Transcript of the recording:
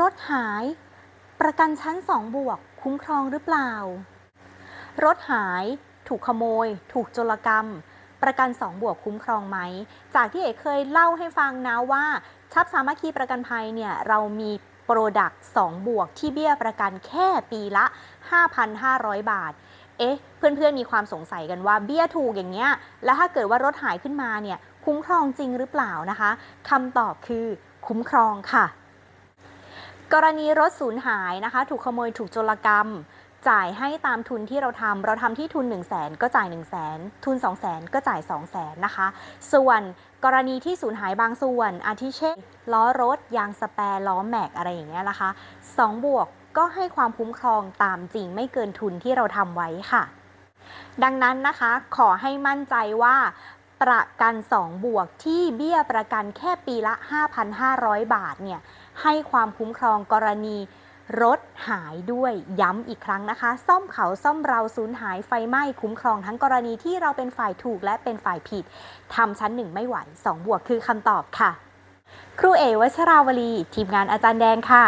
รถหาย ประกันชั้น2บวก คุ้มครองหรือเปล่า รถหาย ถูกขโมย ถูกโจรกรรม ประกัน2บวกคุ้มครองไหม จากที่เอกเคยเล่าให้ฟังนะว่าชับสามัคคีประกันภัยเนี่ยเรามีโปรดักต์2บวกที่เบี้ยประกันแค่ปีละ 5,500 บาท เอ๊ะ เพื่อนๆมีความสงสัยกันว่าเบี้ยถูกอย่างเงี้ย แล้วถ้าเกิดว่ารถหายขึ้นมาเนี่ย คุ้มครองจริงหรือเปล่านะคะคำตอบคือคุ้มครองค่ะ กรณีรถสูญหายนะคะ ถูกขโมยถูกโจรกรรม จ่ายให้ตามทุนที่เราทำเราทำที่ทุน 1 0 0 0 0แสนก็จ่าย 1 0 0 0 0แสนทุน 2 0 0แสนก็จ่าย 2 0 0แสนนะคะ ส่วนกรณีที่สูญหายบางส่วน อาทิเช่นล้อรถ ยางสแปร์ล้อแม็กอะไรอย่างเงี้ยนะคะ2บวกก็ให้ความคุ้มครองตามจริงไม่เกินทุนที่เราทำไว้ค่ะ ดังนั้นนะคะขอให้มั่นใจว่า ประกัน 2 บวกที่เบี้ยประกันแค่ปีละ 5,500 บาทเนี่ยให้ความคุ้มครองกรณีรถหายด้วยย้ำอีกครั้งนะคะ ซ่อมเขาซ่อมเราสูญหายไฟไหม้คุ้มครองทั้งกรณีที่เราเป็นฝ่ายถูกและเป็นฝ่ายผิดทำชั้นหนึ่งไม่ไหว 2 บวกคือคำตอบค่ะ ครูเอวัชราวลี ทีมงานอาจารย์แดงค่ะ